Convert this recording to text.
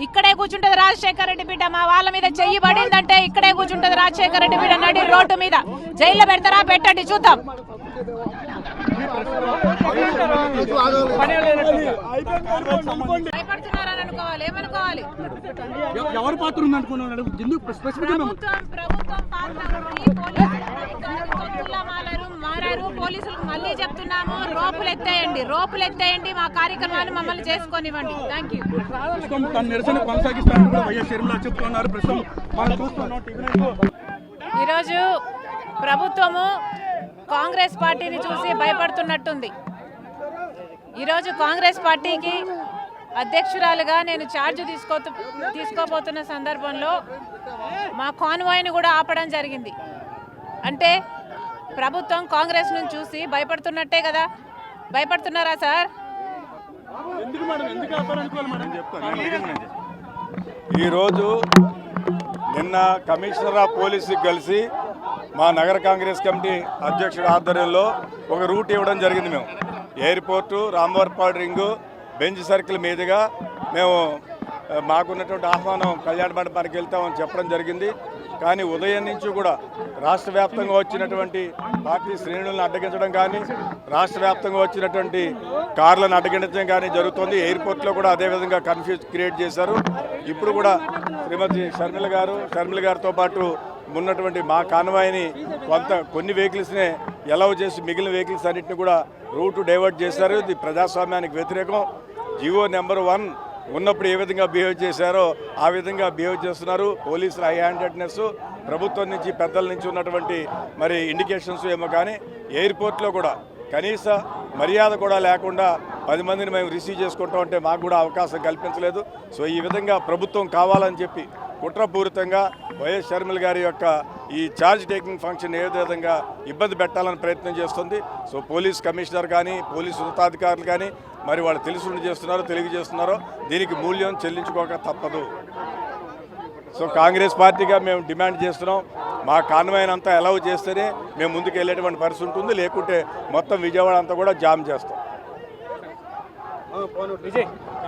ఇక్కడే కూర్చుంటది రాజశేఖర రెడ్డి బిడ్డ. మా వాళ్ళ మీద చెయ్యి పడిందంటే ఇక్కడే కూర్చుంటది రాజశేఖర రెడ్డి బిడ్డ. నడి రోడ్డు మీద. జైల్లో పెడతారా? పెట్టండి చూద్దాం. భయపడుతున్నారని అనుకోవాలి? ఏమనుకోవాలి? ఎవ- ఎవరి పాత్ర ప్రభుత్వం ప్రభుత్వం పాత్ర మారారు. పోలీసులకు మళ్ళీ చెప్తున్నాము రోపులు ఎత్తేయండి రోపులు ఎత్తేయండి మా కార్యక్రమాలు మమ్మల్ని చేసుకొనివ్వండి. థ్యాంక్ యూ ప్రస్తుతం తన నిరసన కొనసాగిస్తానని కూడా వైఎస్ షర్మిల చెప్తున్నారు. ప్రస్తుతం మనం చూస్తున్నాం టీవీ నైన్లో. ఈరోజు ప్రభుత్వము కాంగ్రెస్ పార్టీని చూసి భయపడుతున్నట్టుంది. ఈరోజు కాంగ్రెస్ పార్టీకి అధ్యక్షురాలుగా నేను ఛార్జ్ తీసుకో తీసుకోబోతున్న సందర్భంలో మా కాన్వాయ్ని కూడా ఆపడం జరిగింది. అంటే ప్రభుత్వం కాంగ్రెస్ నుంచి చూసి భయపడుతున్నట్టే కదా. భయపడుతున్నారా సార్? ఈరోజు నిన్న కమిషనర్ ఆఫ్ పోలీసుకి కలిసి మా నగర కాంగ్రెస్ కమిటీ అధ్యక్షుడి ఆధ్వర్యంలో ఒక రూట్ ఇవ్వడం జరిగింది మేము. Airport Ramavarappadu ring Benz circle మీదుగా మేము మాకున్నటువంటి ఆహ్వానం కళ్యాణ మండపానికి వెళ్తామని చెప్పడం జరిగింది. కానీ ఉదయం నుంచి కూడా రాష్ట్ర వ్యాప్తంగా వచ్చినటువంటి పార్టీ శ్రేణులను అడ్డగించడం కానీ రాష్ట్ర వ్యాప్తంగా వచ్చినటువంటి కార్లను అడ్డగించడం కానీ జరుగుతుంది. ఎయిర్పోర్ట్లో కూడా అదేవిధంగా కన్ఫ్యూజ్ క్రియేట్ చేశారు. ఇప్పుడు కూడా శ్రీమతి షర్మిల గారు షర్మిల గారితో పాటు ఉన్నటువంటి మా కాన్వాయ్ని కొంత కొన్ని వెహికల్స్నే ఎలవ్ చేసి మిగిలిన వెహికల్స్ అన్నింటిని కూడా రూటు డైవర్ట్ చేశారు. ఇది ప్రజాస్వామ్యానికి వ్యతిరేకం. జివో నెంబర్ వన్ ఉన్నప్పుడు ఏ విధంగా బిహేవ్ చేశారో ఆ విధంగా బిహేవ్ చేస్తున్నారు. పోలీసుల హై హ్యాండెడ్నెస్ ప్రభుత్వం నుంచి పెద్దల నుంచి ఉన్నటువంటి మరి ఇండికేషన్స్ ఏమో కానీ ఎయిర్పోర్ట్లో కూడా కనీస మర్యాద కూడా లేకుండా పది మందిని మేము రిసీవ్ చేసుకుంటాం అంటే మాకు కూడా అవకాశం కల్పించలేదు. సో ఈ విధంగా ప్రభుత్వం కావాలని చెప్పి కుట్రపూరితంగా వైఎస్ షర్మిల గారి యొక్క ఈ ఛార్జ్ టేకింగ్ ఫంక్షన్ ఏ విధంగా ఇబ్బంది పెట్టాలని ప్రయత్నం చేస్తుంది. సో పోలీస్ కమిషనర్ కానీ పోలీసు ఉన్నతాధికారులు కానీ మరి వాళ్ళు తెలుసుండి చేస్తున్నారో తెలియజేస్తున్నారో దీనికి మూల్యం చెల్లించుకోక తప్పదు. సో కాంగ్రెస్ పార్టీగా మేము డిమాండ్ చేస్తున్నాం. మా కాన్వాయన్ అంతా అలౌ చేస్తేనే మేము ముందుకు వెళ్ళేటువంటి పరిస్థితి ఉంటుంది. లేకుంటే మొత్తం విజయవాడ అంతా కూడా జామ్ చేస్తాం. విజయ్.